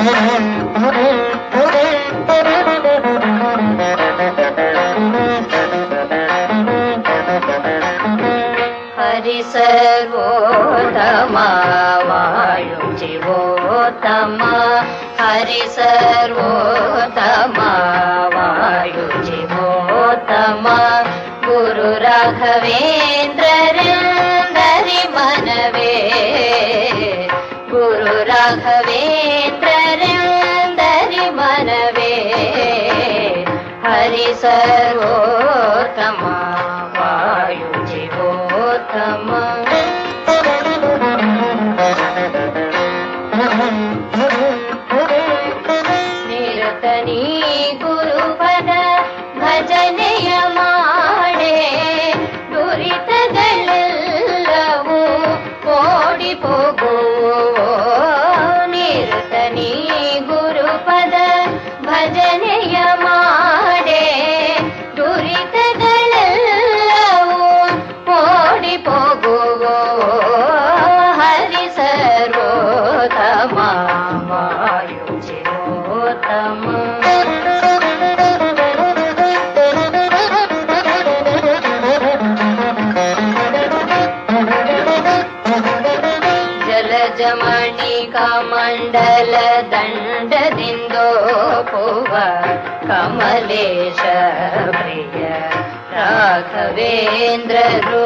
हरि सर्वोत्तमा वायु जीवोत्तमा हरि सर्वोत्तमा वायु जीवोत्तमा गुरु राघवेन्द्र मनवे गुरु राघवे सर्वोत्तमा वायुजीवोत्तमा निरतनी गुरुपद भजन कमण्डल दण्डदिन्दोपुव कमलेश प्रिय राघवेन्द्ररू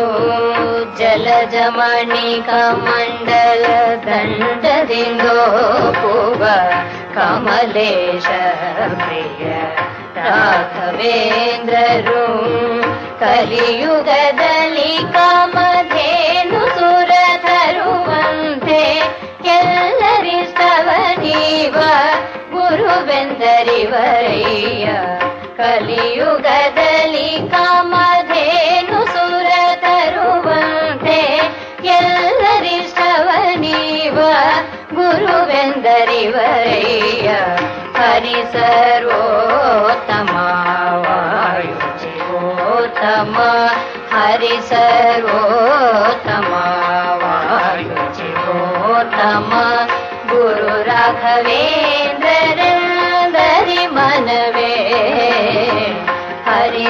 जलजमणि कमण्डल दण्डदिन्दोपुव कमलेश प्रिय राघवेन्द्ररु कलियुगदलि कामधेनु सुरधरुवन्ते एल्लरिष्टवनीव गुरुवेन्दरिवरय्य कलियुगदलि हरि सर्वोत्तमा वायुचिरोतम हरि गुरु राघवेन्द्र धरि मनवे। हरि